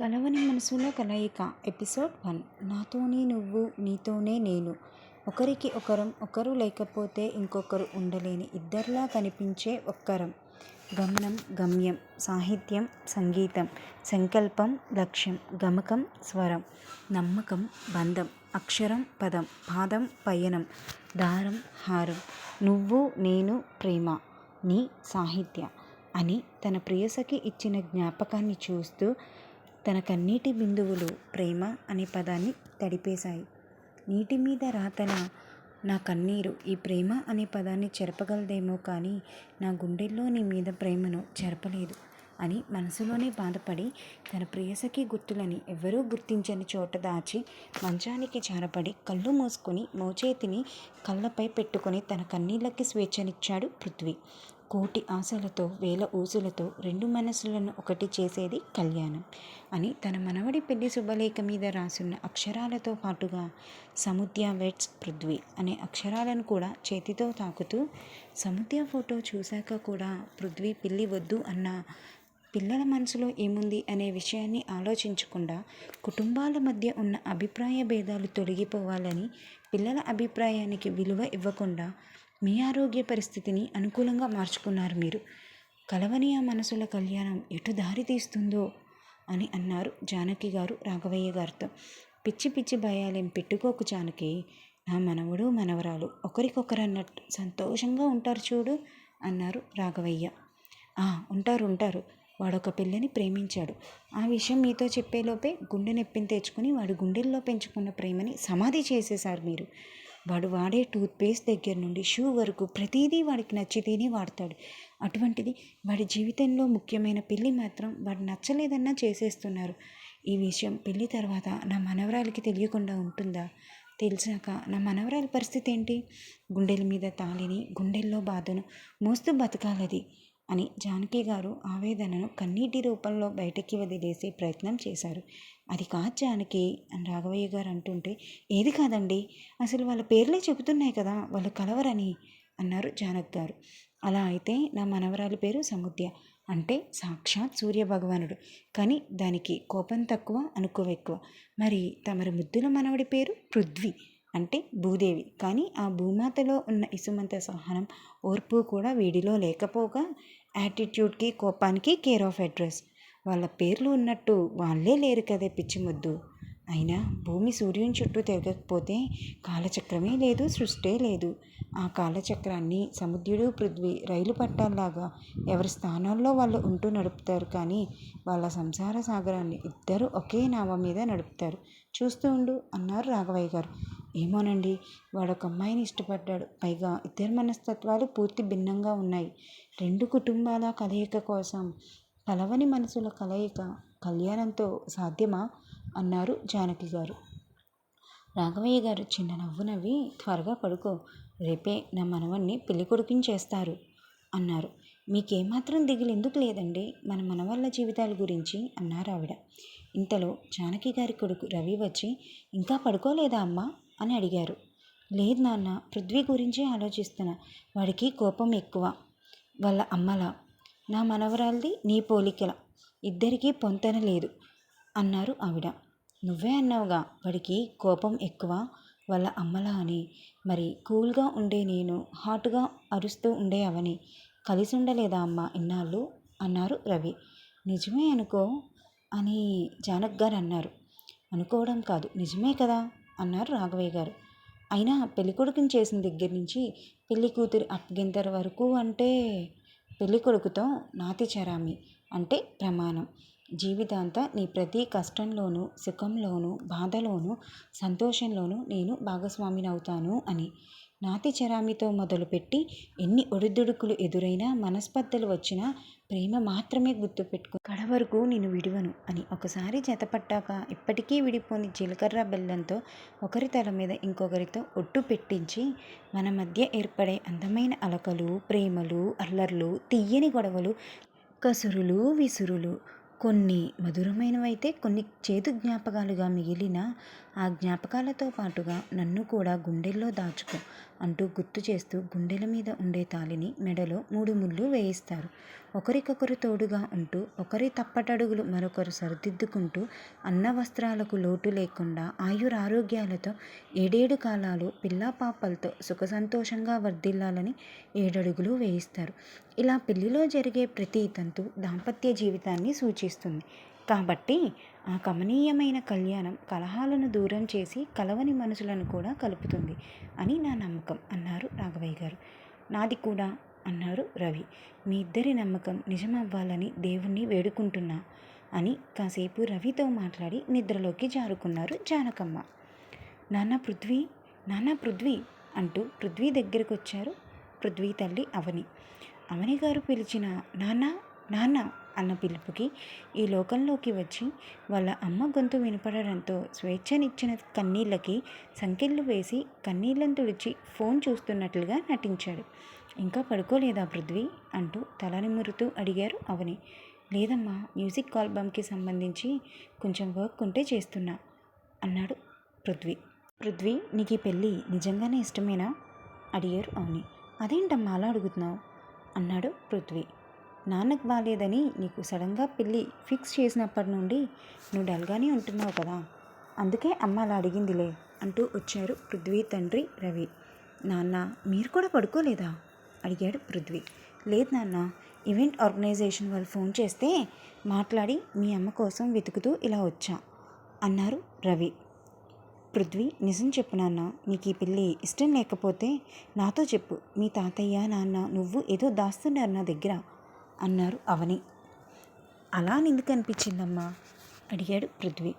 కలవని మనసులో కలయిక ఎపిసోడ్ వన్. నాతోనే నువ్వు నీతోనే నేను. ఒకరికి ఒకరం ఒకరు లేకపోతే ఇంకొకరు ఉండలేని ఇద్దరిలా కనిపించే ఒక్కరం. గమనం గమ్యం సాహిత్యం సంగీతం సంకల్పం లక్ష్యం గమకం స్వరం నమ్మకం బంధం అక్షరం పదం పాదం పయనం దారం హారం. నువ్వు నేను ప్రేమ నీ సాహిత్య అని తన ప్రియసకి ఇచ్చిన జ్ఞాపకాన్ని చూస్తూ తన కన్నీటి బిందువులు ప్రేమ అనే పదాన్ని తడిపేశాయి. నీటి మీద రాతన నా కన్నీరు ఈ ప్రేమ అనే పదాన్ని చెరపగలదేమో కానీ నా గుండెల్లో నీ మీద ప్రేమను చెరపలేదు అని మనసులోనే బాధపడి తన ప్రియసఖి గుర్తులని ఎవరూ గుర్తించని చోట దాచి మంచానికి జారపడి కళ్ళు మూసుకొని మోచేతిని కళ్ళపై పెట్టుకొని తన కన్నీళ్ళకి స్వేచ్ఛనిచ్చాడు పృథ్వీ. కోటి ఆశలతో వేల ఊసులతో రెండు మనసులను ఒకటి చేసేది కళ్యాణం అని తన మనవడి పెళ్ళి శుభలేఖ మీద రాసున్న అక్షరాలతో పాటుగా సముద్య వెట్స్ పృథ్వీ అనే అక్షరాలను కూడా చేతితో తాకుతూ సముద్య ఫోటో చూశాక కూడా పృథ్వీ పెళ్ళి వద్దు అన్న పిల్లల మనసులో ఏముంది అనే విషయాన్ని ఆలోచించకుండా కుటుంబాల మధ్య ఉన్న అభిప్రాయ భేదాలు తొలగిపోవాలని పిల్లల అభిప్రాయానికి విలువ ఇవ్వకుండా మీ ఆరోగ్య పరిస్థితిని అనుకూలంగా మార్చుకున్నారు మీరు. కలవని ఆ మనసుల కళ్యాణం ఎటు దారి తీస్తుందో అని అన్నారు జానకి గారు రాఘవయ్య గారితో. పిచ్చి పిచ్చి భయాలేం పెట్టుకోకు జానకి. నా మనవడు మనవరాలు ఒకరికొకరు అన్నట్టు సంతోషంగా ఉంటారు చూడు అన్నారు రాఘవయ్య. ఉంటారు ఉంటారు. వాడొక పిల్లని ప్రేమించాడు. ఆ విషయం మీతో చెప్పేలోపే గుండె నొప్పిని తెచ్చుకుని వాడు గుండెల్లో పెంచుకున్న ప్రేమని సమాధి చేసేశారు మీరు. వాడు వాడే టూత్పేస్ట్ దగ్గర నుండి షూ వరకు ప్రతిదీ వాడికి నచ్చితేనే వాడతాడు. అటువంటిది వాడి జీవితంలో ముఖ్యమైన పెళ్ళి మాత్రం వాడు నచ్చలేదన్నా చేసేస్తున్నారు. ఈ విషయం పెళ్ళి తర్వాత నా మనవరాలికి తెలియకుండా ఉంటుందా? తెలిసాక నా మనవరాలి పరిస్థితి ఏంటి? గుండెల మీద తాళిని గుండెల్లో బాధను మోస్తూ బతకాలది అని జానకి గారు ఆవేదనను కన్నీటి రూపంలో బయటకి వదిలేసే ప్రయత్నం చేశారు. అది కాదు జానకి అని రాఘవయ్య గారు అంటుంటే ఏది కాదండి. అసలు వాళ్ళ పేర్లే చెబుతున్నాయి కదా వాళ్ళు కలవరని అన్నారు జానక్ గారు. అలా అయితే నా మనవరాలి పేరు సముద్య అంటే సాక్షాత్ సూర్య భగవానుడు. కానీ దానికి కోపం తక్కువ అనుకోవ ఎక్కువ. మరి తమరి ముద్దుల మనవడి పేరు పృథ్వీ. అంటే భూదేవి. కానీ ఆ భూమాతలో ఉన్న ఇసుమంత సహనం ఓర్పు కూడా వీడిలో లేకపోగా యాటిట్యూడ్కి కోపానికి కేర్ ఆఫ్ అడ్రస్. వాళ్ళ పేర్లు ఉన్నట్టు వాళ్ళే లేరు కదే పిచ్చిముద్దు అయినా భూమి సూర్యుని చుట్టూ తిరగకపోతే కాలచక్రమే లేదు సృష్టే లేదు. ఆ కాలచక్రాన్ని సముద్రుడు పృథ్వీ రైలు పట్టాల్లాగా ఎవరి స్థానాల్లో వాళ్ళు ఉంటూ నడుపుతారు కానీ వాళ్ళ సంసార సాగరాన్ని ఇద్దరు ఒకే నావ మీద నడుపుతారు. చూస్తూ ఉండు అన్నారు రాఘవయ్య గారు. ఏమోనండి వాడు ఒక అమ్మాయిని ఇష్టపడ్డాడు. పైగా ఇద్దరు మనస్తత్వాలు పూర్తి భిన్నంగా ఉన్నాయి. రెండు కుటుంబాల కలయిక కోసం కలవని మనసుల కలయిక కళ్యాణంతో సాధ్యమా? అన్నారు జానకి గారు. రాఘవయ్య గారు చిన్న నవ్వు నవ్వి త్వరగా పడుకో రేపే నా మనవణ్ణి పెళ్ళి కొడుకించేస్తారు అన్నారు. మీకేమాత్రం దిగులు ఎందుకు లేదండి? మన మనవళ్ళ జీవితాల గురించి అన్నారు ఆవిడ. ఇంతలో జానకి గారి కొడుకు రవి వచ్చి ఇంకా పడుకోలేదా అమ్మా? అని అడిగారు. లేదు నాన్న పృథ్వీ గురించి ఆలోచిస్తున్నా. వాడికి కోపం ఎక్కువ. వాళ్ళ అమ్మల నా మనవరాలది నీ పోలికల. ఇద్దరికీ పొంతన లేదు అన్నారు ఆవిడ. నువ్వే అన్నావుగా వాడికి కోపం ఎక్కువ వాళ్ళ అమ్మలా అని. మరి కూల్గా ఉండే నేను హాట్గా అరుస్తూ ఉండే అవని. కలిసి ఉండలేదా అమ్మ ఇన్నాళ్ళు? అన్నారు రవి. నిజమే అనుకో అని జానక్ గారు అన్నారు. అనుకోవడం కాదు నిజమే కదా? అన్నారు రాఘవయ్య గారు. అయినా పెళ్ళికొడుకుని చేసిన దగ్గర నుంచి పెళ్ళి కూతురు అప్పగింతర వరకు అంటే పెళ్ళికొడుకుతో నాతి చరామి అంటే ప్రమాణం. జీవితాంత నీ ప్రతి కష్టంలోనూ సుఖంలోనూ బాధలోనూ సంతోషంలోనూ నేను భాగస్వామిని అవుతాను అని. నాతిచరామితో మొదలుపెట్టి ఎన్ని ఒడిదుడుకులు ఎదురైనా మనస్పర్ధలు వచ్చినా ప్రేమ మాత్రమే గుర్తుపెట్టుకో. కడ వరకు నేను విడివను అని ఒకసారి జతపట్టాక ఇప్పటికీ విడిపోని జీలకర్ర బెల్లంతో ఒకరి తల మీద ఇంకొకరితో ఒట్టు పెట్టించి మన మధ్య ఏర్పడే అందమైన అలకలు ప్రేమలు అల్లర్లు తీయని గొడవలు కసురులు విసురులు కొన్ని మధురమైనవైతే కొన్ని చేదు జ్ఞాపకాలుగా మిగిలిన ఆ జ్ఞాపకాలతో పాటుగా నన్ను కూడా గుండెల్లో దాచుకో అంటూ గుర్తు చేస్తూ గుండెల మీద ఉండే తాలిని మెడలో మూడు ముళ్ళు వేయిస్తారు. ఒకరికొకరు తోడుగా ఉంటూ ఒకరి తప్పటడుగులు మరొకరు సరిదిద్దుకుంటూ అన్న వస్త్రాలకు లోటు లేకుండా ఆయురారోగ్యాలతో ఏడేడు కాలాలు పిల్లా పాపలతో సుఖ సంతోషంగా వర్ధిల్లాలని ఏడడుగులు వేయిస్తారు. ఇలా పెళ్ళిలో జరిగే ప్రతి తంతు దాంపత్య జీవితాన్ని సూచిస్తుంది. కాబట్టి ఆ కమనీయమైన కళ్యాణం కలహాలను దూరం చేసి కలవని మనసులను కూడా కలుపుతుంది అని నా నమ్మకం అన్నారు రాఘవయ్య గారు. నాది కూడా అన్నారు రవి. మీ ఇద్దరి నమ్మకం నిజమవ్వాలని దేవుణ్ణి వేడుకుంటున్నా అని కాసేపు రవితో మాట్లాడి నిద్రలోకి జారుకున్నారు జానకమ్మ. నాన్న పృథ్వీ నాన్న పృథ్వీ అంటూ పృథ్వీ దగ్గరకు వచ్చారు పృథ్వీ తల్లి అవని. అవని గారు పిలిచిన నాన్న నాన్న అన్న పిలుపుకి ఈ లోకంలోకి వచ్చి వాళ్ళ అమ్మ గొంతు వినపడడంతో స్వేచ్ఛనిచ్చిన కన్నీళ్ళకి సంకెళ్ళు వేసి కన్నీళ్ళను తుడిచి ఫోన్ చూస్తున్నట్లుగా నటించాడు. ఇంకా పడుకోలేదా పృథ్వీ? అంటూ తల నిమురుతూ అడిగారు అవని. లేదమ్మా మ్యూజిక్ ఆల్బమ్కి సంబంధించి కొంచెం వర్క్ ఉంటే చేస్తున్నా అన్నాడు పృథ్వీ. పృథ్వీ నీకు ఈ పెళ్ళి నిజంగానే ఇష్టమేనా? అడిగారు అవని. అదేంటమ్మా అలా అడుగుతున్నావు? అన్నాడు పృథ్వీ. నాన్నకు బాగాలేదని నీకు సడన్గా పెళ్ళి ఫిక్స్ చేసినప్పటి నుండి నువ్వు డల్గానే ఉంటున్నావు కదా. అందుకే అమ్మ అలా అడిగిందిలే అంటూ వచ్చారు పృథ్వీ తండ్రి రవి. నాన్న మీరు కూడా పడుకోలేదా? అడిగాడు పృథ్వీ. లేదు నాన్న ఈవెంట్ ఆర్గనైజేషన్ వాళ్ళు ఫోన్ చేస్తే మాట్లాడి మీ అమ్మ కోసం వెతుకుతూ ఇలా వచ్చా అన్నారు రవి. పృథ్వీ నిజం చెప్పు నాన్న నీకు ఈ పెళ్ళి ఇష్టం లేకపోతే నాతో చెప్పు. మీ తాతయ్య నాన్న నువ్వు ఏదో దాస్తున్నారు నా దగ్గర. అన్నారు అవని. అలా ఎందుకు అనిపించిందమ్మా అడిగాడు పృథ్వీ.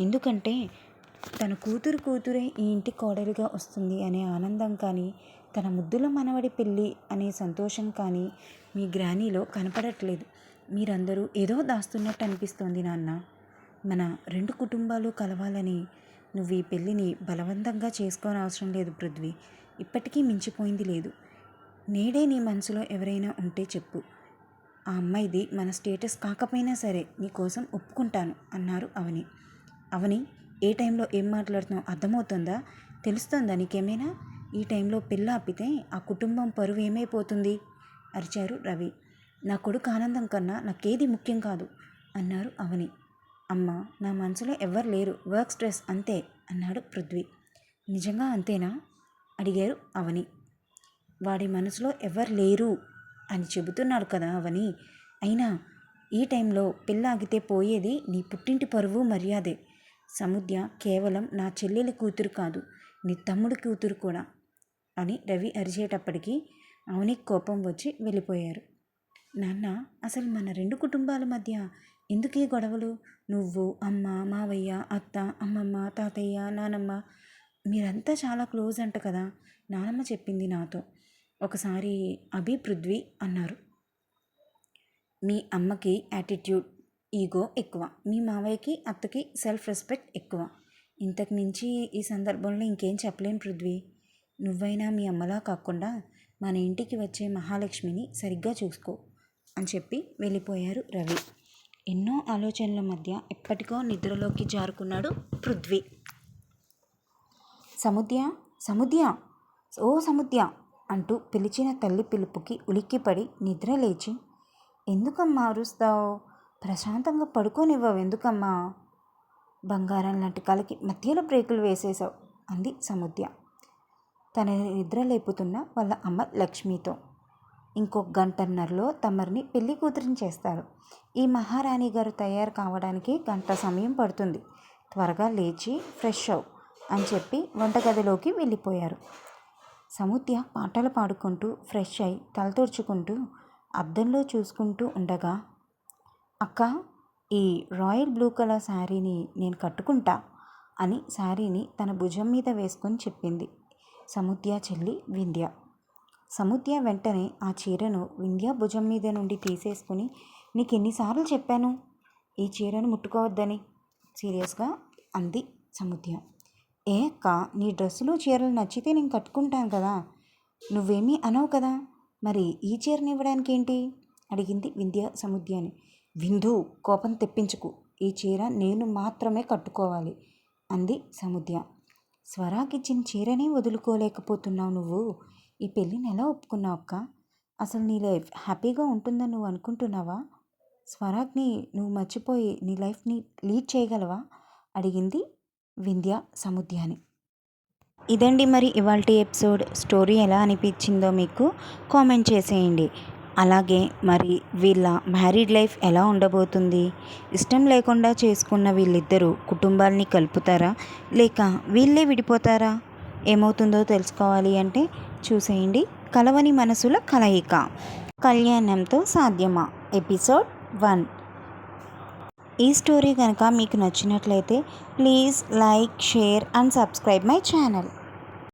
ఎందుకంటే తన కూతురు కూతురే ఈ ఇంటి కోడలిగా వస్తుంది అనే ఆనందం కానీ తన ముద్దుల మనవడి పెళ్ళి అనే సంతోషం కానీ మీ గ్రానీలో కనపడట్లేదు. మీరందరూ ఏదో దాస్తున్నట్టు అనిపిస్తోంది నాన్న. మన రెండు కుటుంబాలు కలవాలని నువ్వు ఈ పెళ్ళిని బలవంతంగా చేసుకోని అవసరం లేదు పృథ్వీ. ఇప్పటికీ మించిపోయింది లేదు. నేడే నీ మనసులో ఎవరైనా ఉంటే చెప్పు. ఆ అమ్మాయిది మన స్టేటస్ కాకపోయినా సరే నీకోసం ఒప్పుకుంటాను అన్నారు అవని. అవని ఏ టైంలో ఏం మాట్లాడుతున్నావు అర్థమవుతుందా? తెలుస్తుందా నీకేమైనా? ఈ టైంలో పిల్ల ఆపితే ఆ కుటుంబం పరువు ఏమైపోతుంది? అరిచారు రవి. నా కొడుకు ఆనందం కన్నా నాకేది ముఖ్యం కాదు అన్నారు అవని. అమ్మ నా మనసులో ఎవ్వరు లేరు. వర్క్ స్ట్రెస్ అంతే అన్నాడు పృథ్వీ. నిజంగా అంతేనా? అడిగారు అవని. వాడి మనసులో ఎవరు లేరు. అని చెబుతున్నారు కదా అవని. అయినా ఈ టైంలో పిల్లాగితే పోయేది నీ పుట్టింటి పరువు మర్యాదే. సముద్య కేవలం నా చెల్లెలి కూతురు కాదు నీ తమ్ముడి కూతురు కూడా అని రవి అరిచేటప్పటికీ అవనికి కోపం వచ్చి వెళ్ళిపోయారు. నాన్న అసలు మన రెండు కుటుంబాల మధ్య ఎందుకే గొడవలు? నువ్వు అమ్మ మావయ్య అత్త అమ్మమ్మ తాతయ్య నానమ్మ మీరంతా చాలా క్లోజ్ అంట కదా? నానమ్మ చెప్పింది నాతో. ఒకసారి అభి పృథ్వీ అన్నారు. మీ అమ్మకి యాటిట్యూడ్ ఈగో ఎక్కువ. మీ మావయ్యకి అత్తకి సెల్ఫ్ రెస్పెక్ట్ ఎక్కువ. ఇంతకు మించి ఈ సందర్భంలో ఇంకేం చెప్పలేను పృథ్వీ. నువ్వైనా మీ అమ్మలా కాకుండా మన ఇంటికి వచ్చే మహాలక్ష్మిని సరిగ్గా చూసుకో అని చెప్పి వెళ్ళిపోయారు రవి. ఎన్నో ఆలోచనల మధ్య ఎప్పటికో నిద్రలోకి జారుకున్నాడు పృథ్వీ. సముద్య? సముద్య? ఓ సముద్య? అంటూ పిలిచిన తల్లి పిలుపుకి ఉలిక్కిపడి నిద్ర లేచి ఎందుకమ్మా అరుస్తావు? ప్రశాంతంగా పడుకోనివ్వవు ఎందుకమ్మా? బంగారం లాంటి కలకి మధ్యలో బ్రేకులు వేసేశావు అంది సముద్య. తనని నిద్ర లేపుతున్న వాళ్ళ అమ్మ లక్ష్మితో. ఇంకో గంటన్నరలో తమరిని పెళ్ళి కూతురిని చేస్తారు. ఈ మహారాణి గారు తయారు కావడానికి గంట సమయం పడుతుంది. త్వరగా లేచి ఫ్రెష్ అవు అని చెప్పి వంటగదిలోకి వెళ్ళిపోయారు. సముద్య పాటలు పాడుకుంటూ ఫ్రెష్ అయి తలతూర్చుకుంటూ అద్దంలో చూసుకుంటూ ఉండగా అక్క ఈ రాయల్ బ్లూ కలర్ శారీని నేను కట్టుకుంటా అని శారీని తన భుజం మీద వేసుకొని చెప్పింది సముద్య చెల్లి వింధ్య. సముద్య వెంటనే ఆ చీరను వింధ్య భుజం మీద నుండి తీసేసుకుని నీకు ఎన్నిసార్లు చెప్పాను? ఈ చీరను ముట్టుకోవద్దని? సీరియస్గా? అంది సముద్య ఏ అక్క నీ డ్రెస్సులు చీరలు నచ్చితే నేను కట్టుకుంటాను కదా. నువ్వేమీ అనవు కదా. మరి ఈ చీరని ఇవ్వడానికి ఏంటి అడిగింది వింధ్య సముద్యాని. వింధు కోపం తెప్పించుకు. ఈ చీర నేను మాత్రమే కట్టుకోవాలి అంది సముద్య. స్వరాకిచ్చిన చీరనే వదులుకోలేకపోతున్నావు నువ్వు. ఈ పెళ్ళిని ఎలా ఒప్పుకున్నావు అక్క? అసలు నీ లైఫ్ హ్యాపీగా ఉంటుందని నువ్వు అనుకుంటున్నావా? స్వరాగ్ని నువ్వు మర్చిపోయి నీ లైఫ్ని లీడ్ చేయగలవా? అడిగింది వింధ్య సముద్యాని ఇదండి మరి ఇవాళ ఎపిసోడ్. స్టోరీ ఎలా అనిపించిందో మీకు కామెంట్ చేసేయండి. అలాగే మరి వీళ్ళ మ్యారీడ్ లైఫ్ ఎలా ఉండబోతుంది? ఇష్టం లేకుండా చేసుకున్న వీళ్ళిద్దరూ కుటుంబాల్ని కలుపుతారా? లేక వీళ్ళే విడిపోతారా? ఏమవుతుందో తెలుసుకోవాలి అంటే చూసేయండి. కలవని మనసుల కలయిక. కళ్యాణంతో సాధ్యమా? Episode one. ఈ స్టోరీ కనుక మీకు నచ్చినట్లయితే please like share and subscribe my channel.